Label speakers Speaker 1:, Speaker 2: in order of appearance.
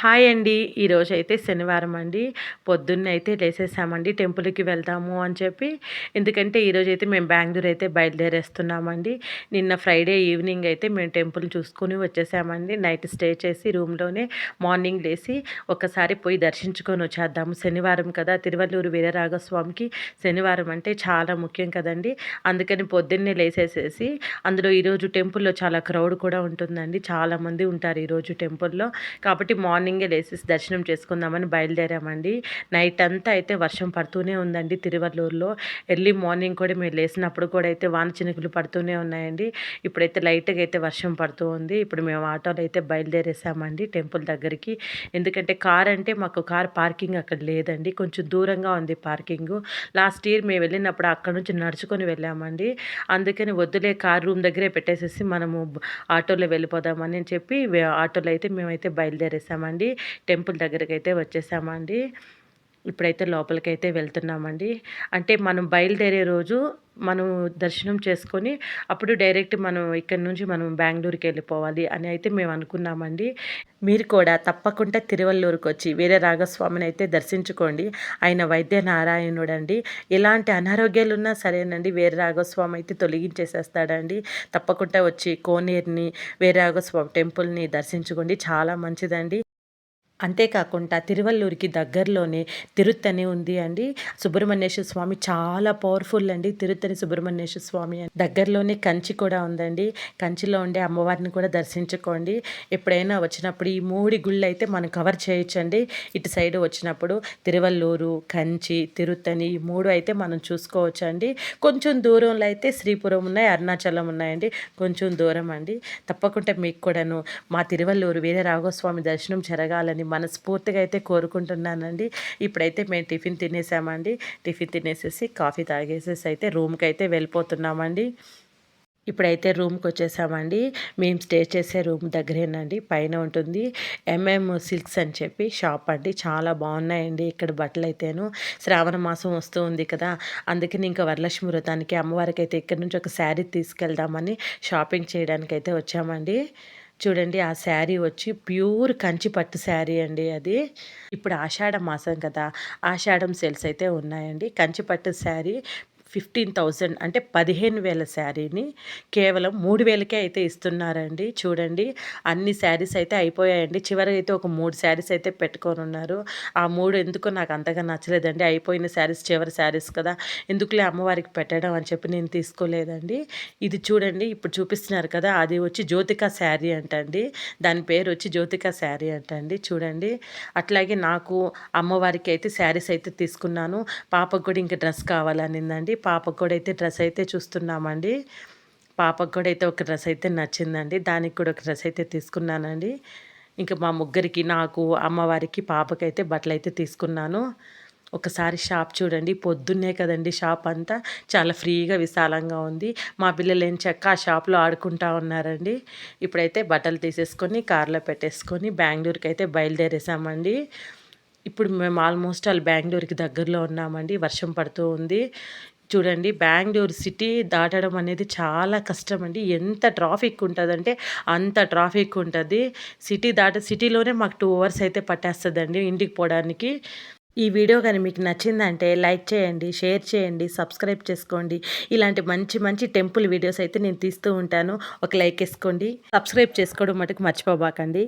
Speaker 1: Hi అండి. ఈరోజు అయితే శనివారం అండి పొద్దున్న అయితే లేసేసామండి. టెంపుల్కి వెళ్దాము అని చెప్పి. ఎందుకంటే ఈరోజు అయితే మేము బెంగళూరు అయితే బయలుదేరేస్తున్నామండి. నిన్న ఫ్రైడే ఈవినింగ్ అయితే మేము టెంపుల్ చూసుకుని వచ్చేసామండి. నైట్ స్టే చేసి రూమ్లోనే మార్నింగ్ లేసి ఒకసారి పోయి దర్శించుకొని వచ్చేద్దాము. శనివారం కదా తిరువల్లూరు వీరరాఘస్వామికి. శనివారం అంటే చాలా ముఖ్యం కదండి. అందుకని పొద్దున్నే లేసేసేసి అందులో ఈరోజు టెంపుల్లో చాలా క్రౌడ్ కూడా ఉంటుందండి. చాలామంది ఉంటారు ఈరోజు టెంపుల్లో. కాబట్టి మార్నింగ్ మార్నింగే లేసేసి దర్శనం చేసుకుందామని బయలుదేరామండి. నైట్ అంతా అయితే వర్షం పడుతూనే ఉందండి తిరువల్లూరులో. ఎర్లీ మార్నింగ్ కూడా మేము లేసినప్పుడు కూడా అయితే వాన చినుకులు పడుతూనే ఉన్నాయండి. ఇప్పుడైతే లైట్గా అయితే వర్షం పడుతూ ఉంది. ఇప్పుడు మేము ఆటోలో అయితే బయలుదేరేసామండి టెంపుల్ దగ్గరికి. ఎందుకంటే కార్ అంటే మాకు కార్ పార్కింగ్ అక్కడ లేదండి. కొంచెం దూరంగా ఉంది పార్కింగ్. లాస్ట్ ఇయర్ మేము వెళ్ళినప్పుడు అక్కడ నుంచి నడుచుకొని వెళ్ళామండి. అందుకని వద్దులే కార్ రూమ్ దగ్గరే పెట్టేసేసి మనము ఆటోలో వెళ్ళిపోదామని చెప్పి ఆటోలో అయితే మేమైతే బయలుదేరేసామండి. అండి టెంపుల్ దగ్గరికి అయితే వచ్చేసామండి. ఇప్పుడైతే లోపలికైతే వెళ్తున్నామండి. అంటే మనం బయలుదేరే రోజు మనం దర్శనం చేసుకొని అప్పుడు డైరెక్ట్ మనం ఇక్కడ నుంచి మనం బెంగళూరుకి వెళ్ళిపోవాలి అని అయితే మేము అనుకున్నామండి. మీరు కూడా తప్పకుండా తిరువల్లూరుకి వచ్చి వేరే రాగస్వామిని అయితే దర్శించుకోండి. ఆయన వైద్య నారాయణుడు అండి ఎలాంటి అనారోగ్యాలు ఉన్నా సరేనండి. వేరే రాఘస్వామి అయితే తొలగించేసేస్తాడండి. తప్పకుండా వచ్చి కోనేరుని వేరే రాగస్వామి టెంపుల్ని దర్శించుకోండి. చాలా మంచిదండి. అంతేకాకుండా తిరువల్లూరికి దగ్గరలోనే తిరుత్తని ఉంది అండి. సుబ్రహ్మణ్యేశ్వర స్వామి చాలా పవర్ఫుల్ అండి. తిరుత్తని సుబ్రహ్మణ్యేశ్వర స్వామి దగ్గరలోనే కంచి కూడా ఉందండి. కంచిలో ఉండే అమ్మవారిని కూడా దర్శించుకోండి. ఎప్పుడైనా వచ్చినప్పుడు ఈ మూడి గుళ్ళు అయితే మనం కవర్ చేయొచ్చండి. ఇటు సైడ్ వచ్చినప్పుడు తిరువల్లూరు కంచి తిరుత్తని ఈ మూడు అయితే మనం చూసుకోవచ్చు అండి కొంచెం దూరంలో అయితే శ్రీపురం ఉన్నాయి అరుణాచలం ఉన్నాయండి. కొంచెం దూరం అండి. తప్పకుండా మీకు కూడాను మా తిరువల్లూరు వీర రాఘవస్వామి దర్శనం జరగాలని మనస్ఫూర్తిగా అయితే కోరుకుంటున్నానండి. ఇప్పుడైతే మేము టిఫిన్ తినేసామండి. టిఫిన్ తినేసేసి కాఫీ తాగేసేసి అయితే రూమ్కి అయితే వెళ్ళిపోతున్నామండి. ఇప్పుడైతే రూమ్కి వచ్చేసామండి. మేము స్టే చేసే రూమ్ దగ్గరేనండి. పైన ఉంటుంది. ఎంఎం సిల్క్స్ అని చెప్పి షాప్ అండి. చాలా బాగున్నాయండి ఇక్కడ బట్టలు అయితేను. శ్రావణ మాసం వస్తూ ఉంది కదా. అందుకని ఇంకా వరలక్ష్మి వ్రతానికి అమ్మవారికి అయితే ఇక్కడ నుంచి ఒక శారీ తీసుకెళ్దామని షాపింగ్ చేయడానికి అయితే వచ్చామండి. చూడండి ఆ శారీ వచ్చి ప్యూర్ కంచి పట్టు శారీ అండి అది. ఇప్పుడు ఆషాఢ మాసం కదా ఆషాఢం సేల్స్ అయితే ఉన్నాయండి. కంచి పట్టు శారీ ఫిఫ్టీన్ థౌజండ్ అంటే పదిహేను వేల శారీని కేవలం మూడు వేలకే అయితే ఇస్తున్నారండి. చూడండి అన్ని శారీస్ అయితే అయిపోయాయండి. చివరి అయితే ఒక మూడు శారీస్ అయితే పెట్టుకొని ఉన్నారు ఆ మూడు ఎందుకో నాకు అంతగా నచ్చలేదండి. అయిపోయిన శారీస్ చివరి శారీస్ కదా ఎందుకులే అమ్మవారికి పెట్టడం అని చెప్పి నేను తీసుకోలేదండి. ఇది చూడండి ఇప్పుడు చూపిస్తున్నారు కదా అది వచ్చి జ్యోతిక శారీ అంటండి. దాని పేరు వచ్చి జ్యోతిక శారీ అంటండి. చూడండి అట్లాగే నాకు అమ్మవారికి అయితే శారీస్ అయితే తీసుకున్నాను. పాపకు కూడా ఇంకా డ్రెస్ కావాలనిందండి. పాపకు కూడా అయితే డ్రెస్ అయితే చూస్తున్నామండి. పాపకు కూడా అయితే ఒక డ్రెస్ అయితే నచ్చిందండి. దానికి కూడా ఒక డ్రెస్ అయితే తీసుకున్నానండి. ఇంకా మా ముగ్గురికి నాకు అమ్మవారికి పాపకైతే బట్టలు అయితే తీసుకున్నాను. ఒకసారి షాప్ చూడండి. పొద్దున్నే కదండి షాప్ అంతా. చాలా ఫ్రీగా విశాలంగా ఉంది. మా పిల్లలు ఏం చెక్క ఆ షాప్లో ఆడుకుంటా ఉన్నారండి. ఇప్పుడైతే బట్టలు తీసేసుకొని కార్లో పెట్టేసుకొని బెంగళూరుకి అయితే బయలుదేరేసామండి. ఇప్పుడు మేము ఆల్మోస్ట్ వాళ్ళు బెంగళూరుకి దగ్గరలో ఉన్నామండి. వర్షం పడుతూ ఉంది. చూడండి బెంగళూరు సిటీ దాటడం అనేది చాలా కష్టం అండి ఎంత ట్రాఫిక్ ఉంటుందంటే అంత ట్రాఫిక్ ఉంటుంది. సిటీ దాట సిటీలోనే మాకు టూ అవర్స్ అయితే పట్టేస్తుందండి ఇంటికి పోవడానికి. ఈ వీడియో కానీ మీకు నచ్చిందంటే లైక్ చేయండి షేర్ చేయండి సబ్స్క్రైబ్ చేసుకోండి. ఇలాంటి మంచి మంచి టెంపుల్ వీడియోస్ అయితే నేను తీస్తూ ఉంటాను. ఒక లైక్ వేసుకోండి. సబ్స్క్రైబ్ చేసుకోవడం మటుకు మర్చిపోబాకండి.